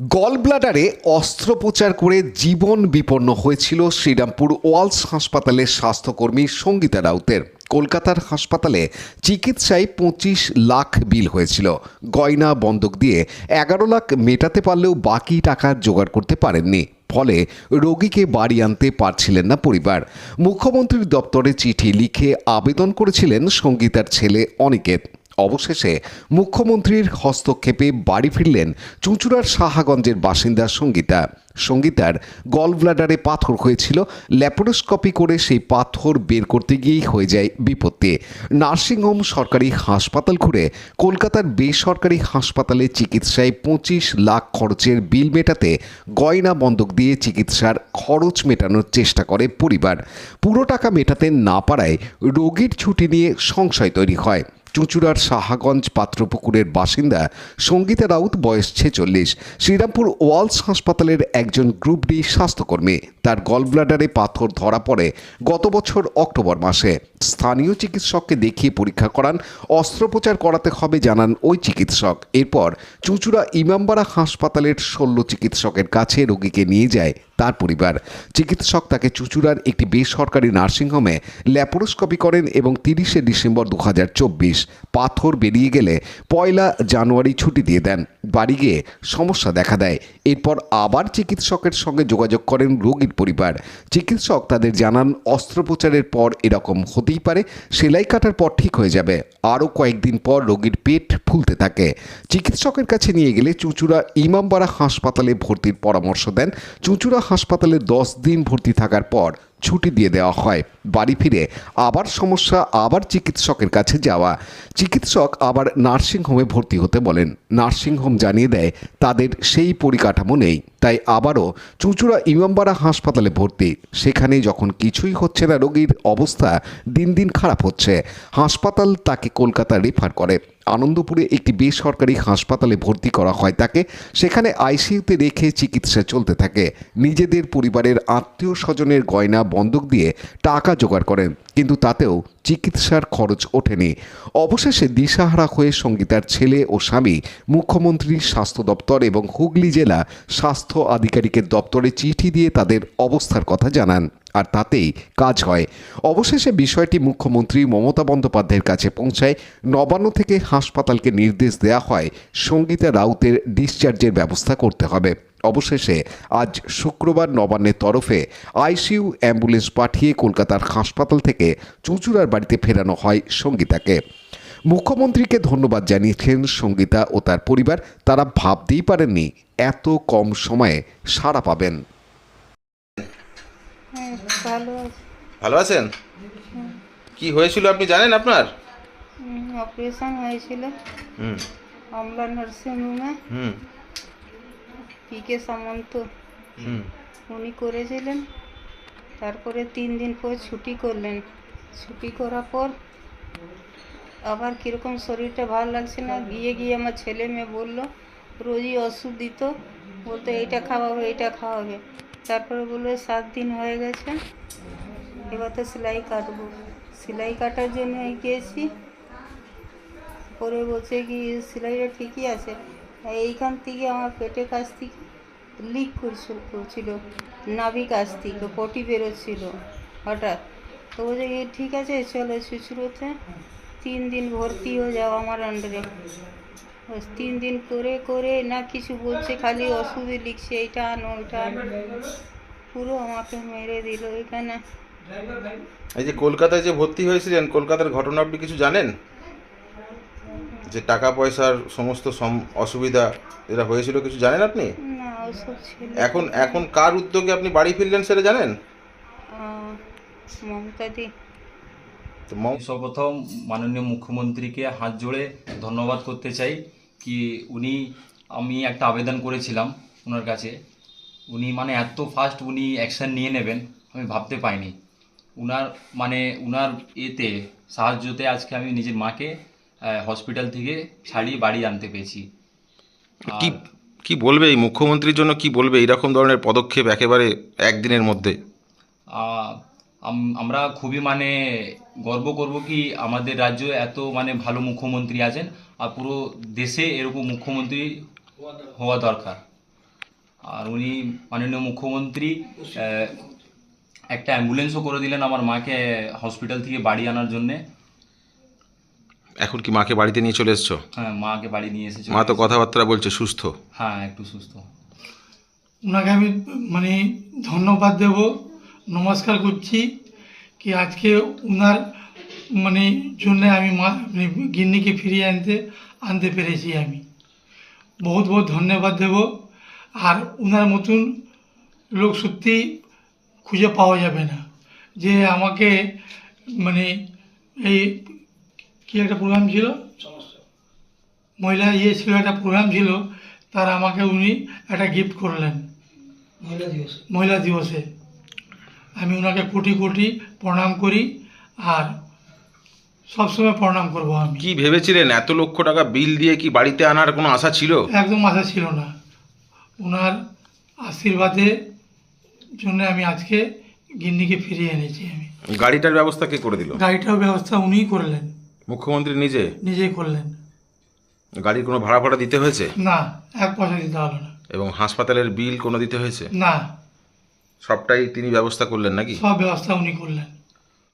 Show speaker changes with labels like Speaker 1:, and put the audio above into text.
Speaker 1: গল ব্লাডারে অস্ত্রোপচার করে জীবন বিপন্ন হয়েছিল শ্রীরামপুর ওয়ালস হাসপাতালের স্বাস্থ্যকর্মী সঙ্গীতা রাউতের। কলকাতার হাসপাতালে চিকিৎসায় পঁচিশ লাখ বিল হয়েছিল। গয়না বন্ধক দিয়ে এগারো লাখ মেটাতে পারলেও বাকি টাকা জোগাড় করতে পারেননি। ফলে রোগীকে বাড়ি আনতে পারছিলেন না পরিবার। মুখ্যমন্ত্রীর দপ্তরে চিঠি লিখে আবেদন করেছিলেন সঙ্গীতার ছেলে অনিকেত। অবশেষে মুখ্যমন্ত্রীর হস্তক্ষেপে বাড়ি ফিরলেন চুঁচুড়ার সাহাগঞ্জের বাসিন্দা সঙ্গীতা। সঙ্গীতার গল ব্লাডারে পাথর হয়েছিল, ল্যাপারোস্কোপি করে সেই পাথর বের করতে গিয়েই হয়ে যায় বিপত্তি। নার্সিংহোম সরকারি হাসপাতাল ঘুরে কলকাতার বেসরকারি হাসপাতালে চিকিৎসায় পঁচিশ লাখ খরচের বিল মেটাতে গয়না বন্ধক দিয়ে চিকিৎসার খরচ মেটানোর চেষ্টা করে পরিবার। পুরো টাকা মেটাতে না পারায় রোগীর ছুটি নিয়ে সংশয় তৈরি হয়। চুঁচুড়ার সাহাগঞ্জ পাত্রপুকুরের বাসিন্দা সঙ্গীতা রাউত, বয়স ছেচল্লিশ, শ্রীরামপুর ওয়ালস হাসপাতালের একজন গ্রুপ ডি স্বাস্থ্যকর্মী। তার গলব্লাডারে পাথর ধরা পড়ে গত বছর অক্টোবর মাসে। স্থানীয় চিকিৎসককে দেখিয়ে পরীক্ষা করান, অস্ত্রোপচার করাতে হবে জানান ওই চিকিৎসক। এরপর চুঁচুড়া ইমামবাড়া হাসপাতালের শল্য চিকিৎসকের কাছে রোগীকে নিয়ে যায় তার পরিবার। চিকিৎসক তাকে চুঁচুড়ার একটি বেসরকারি নার্সিংহোমে ল্যাপারোস্কোপি করেন এবং তিরিশে ডিসেম্বর দু হাজার চব্বিশ পাথর বেরিয়ে গেলে পয়লা জানুয়ারি ছুটি দিয়ে দেন। বাড়ি গিয়ে সমস্যা দেখা দেয়। এরপর আবার চিকিৎসকের সঙ্গে যোগাযোগ করেন রোগীর পরিবার। চিকিৎসক তাদের জানান, অস্ত্রোপচারের পর এরকম হতেই পারে, সেলাই কাটার পর ঠিক হয়ে যাবে। আরও কয়েকদিন পর রোগীর পেট ফুলতে থাকে। চিকিৎসকের কাছে নিয়ে গেলে চুঁচুড়া ইমামবাড়া হাসপাতালে ভর্তির পরামর্শ দেন। চুঁচুড়া হাসপাতালে দশ দিন ভর্তি থাকার পর ছুটি দিয়ে দেওয়া হয়। বাড়ি ফিরে আবার সমস্যা, আবার চিকিৎসকের কাছে যাওয়া। চিকিৎসক আবার নার্সিংহোমে ভর্তি হতে বলেন। নার্সিংহোম জানিয়ে দেয়, তাদের সেই পরিকাঠামো নেই। তাই আবারও চুঁচুড়া ইমামবাড়া হাসপাতালে ভর্তি। সেখানে যখন কিছুই হচ্ছে না রোগীর অবস্থা, দিন দিন খারাপ হচ্ছে। হাসপাতাল তাকে কলকাতা রেফার করে। আনন্দপুরে একটি বেসরকারি হাসপাতালে ভর্তি করা হয় তাকে। সেখানে আইসিইউতে রেখে চিকিৎসা চলতে থাকে। নিজেদের পরিবারের আত্মীয় স্বজনের গয়না বন্ধক দিয়ে টাকা জোগাড় করেন। কিন্তু তাতেও চিকিৎসার খরচ ওঠেনি। অবশেষে দিশাহারা হয়ে সঙ্গীতার ছেলে ও স্বামী, মুখ্যমন্ত্রী, স্বাস্থ্য দপ্তর এবং হুগলি জেলা স্বাস্থ্য আধিকারিকের দপ্তরে চিঠি দিয়ে তাদের অবস্থার কথা জানান আর তাতেই কাজ হয়। অবশেষে বিষয়টি মুখ্যমন্ত্রী মমতা বন্দ্যোপাধ্যায়ের কাছে পৌঁছায়। নবান্ন থেকে হাসপাতালকে নির্দেশ দেওয়া হয়, সঙ্গীতা রাউতের ডিসচার্জের ব্যবস্থা করতে হবে। অবশেষে আজ শুক্রবার নবান্নের তরফে আইসিইউ অ্যাম্বুলেন্স পাঠিয়ে কলকাতার হাসপাতাল থেকে চুঁচুড়ার বাড়িতে ফেরানো হয় সঙ্গীতাকে। মুখ্যমন্ত্রীকে ধন্যবাদ জানিয়েছেন সঙ্গীতা ও তার পরিবার। তারা ভাবতেই পারেননি এত কম সময়ে সাড়া পাবেন।
Speaker 2: ভালো
Speaker 3: আছেন? কি হয়েছিল আপনি জানেন আপনার?
Speaker 2: অপারেশন হয়েছিল।
Speaker 3: হুম।
Speaker 2: আমলা নার্সিংহোমে পি কে সামন্ত। উনি করেছিলেন। তারপরে তিন দিন পর ছুটি করলেন। ছুটি করার পর আবার কীরকম শরীরটা ভালো লাগছে না, গিয়ে গিয়ে আমার ছেলে মেয়ে বলল, রোজই ওষুধ দিত। বলতো, এইটা খাওয়াবে এইটা খাওয়াবে। তারপরে বলল, সাত দিন হয়ে গেছে, এবার তো সেলাই কাটবো। সেলাই কাটার জন্য গিয়েছি। পরে বলছে কি, সেলাইটা ঠিকই আছে। এইখান থেকে আমার পেটের কাছ থেকে লিক করছিল করছিল। নাভি কাছ থেকে পটি বেরোচ্ছিল হঠাৎ। তো বলছে ঠিক আছে, চলো শুশ্রুতে তিন দিন ভর্তি হয়ে যাও আমার আন্ডারে তিন দিন করে করে না কিছু বলছে, খালি ওষুধে লিখছে, এইটা আনো, ওইটা আনো। পুরো আমাকে মেরে দিল এখানে।
Speaker 3: এই যে কলকাতায় যে ভর্তি হয়েছিলেন, কলকাতার ঘটনা আপনি কিছু জানেন? যে টাকা পয়সার সমস্ত সম- অসুবিধা যেটা হয়েছিল কিছু জানেন আপনি? এখন এখন কার উদ্যোগে আপনি বাড়ি ফিরলেন সেটা জানেন?
Speaker 2: আহ, মমতা দি
Speaker 3: তো
Speaker 4: সর্বপ্রথম মাননীয় মুখ্যমন্ত্রীকে হাত জোড়ে ধন্যবাদ করতে চাই কি উনি আমি একটা আবেদন করেছিলাম ওনার কাছে। উনি মানে এত ফাস্ট উনি অ্যাকশন নিয়ে নেবেন আমি ভাবতে পাইনি। উনার মানে উনার এতে সাহায্যতে আজকে আমি নিজের মাকে হসপিটাল থেকে ছাড়িয়ে বাড়ি আনতে পেরেছি
Speaker 3: কি
Speaker 4: আর-
Speaker 3: কি বলবে? এই মুখ্যমন্ত্রীর জন্য কি বলবে? এরকম ধরনের পদক্ষেপ একেবারে একদিনের মধ্যে।
Speaker 4: আমরা খুবই মানে গর্ব করব কি আমাদের রাজ্যে এত মানে ভালো মুখ্যমন্ত্রী আছেন আর পুরো দেশে এরকম মুখ্যমন্ত্রী হওয়া দরকার। আর উনি মাননীয় মুখ্যমন্ত্রী একটা অ্যাম্বুলেন্সও করে দিলেন আমার মাকে হসপিটাল থেকে বাড়ি আনার জন্যে।
Speaker 3: এখন কি মাকে বাড়িতে নিয়ে চলে এসছো?
Speaker 4: হ্যাঁ মাকে বাড়ি নিয়ে এসেছে।
Speaker 3: মা তো কথাবার্তা বলছে সুস্থ?
Speaker 4: হ্যাঁ একটু সুস্থ।
Speaker 5: ওনাকে আমি মানে ধন্যবাদ দেব নমস্কার করছি কি আজকে ওনার মানে জন্য আমি মা মানে গিন্নিকে ফিরিয়ে আনতে আনতে পেরেছি আমি। বহুত বহুত ধন্যবাদ দেব আর ওনার মতন লোক সত্যি খুঁজে পাওয়া যাবে না। যে আমাকে মানে এই কি একটা প্রোগ্রাম ছিল? মহিলা ইয়ে ছিল একটা প্রোগ্রাম ছিল তার আমাকে উনি একটা গিফট করলেন। মহিলা দিবসে। মহিলা দিবসে। আমি ওনাকে কোটি কোটি প্রণাম করি আর সবসময় প্রণাম করব আমি।
Speaker 3: কি ভেবেছিলেন? এত লক্ষ টাকা বিল দিয়ে কি বাড়িতে আনার কোনো আশা ছিল?
Speaker 5: একদম আশা ছিল না। ওনার আশীর্বাদে জন্য আমি আজকে গিন্নিকে ফিরিয়ে এনেছি আমি।
Speaker 3: গাড়িটার ব্যবস্থা কে করে দিল?
Speaker 5: গাড়িটার ব্যবস্থা উনিই করলেন।
Speaker 3: মুখ্যমন্ত্রী নিজে?
Speaker 5: নিজেই করলেন।
Speaker 3: গাড়ির কোনো ভাড়া ভাড়া দিতে হয়েছে?
Speaker 5: না এক পয়সা দিতে হলো না।
Speaker 3: এবং হাসপাতালের বিল কোনো দিতে হয়েছে?
Speaker 5: না।
Speaker 3: সবটাই তিনি ব্যবস্থা করলেন নাকি?
Speaker 5: সব ব্যবস্থা উনি করলেন।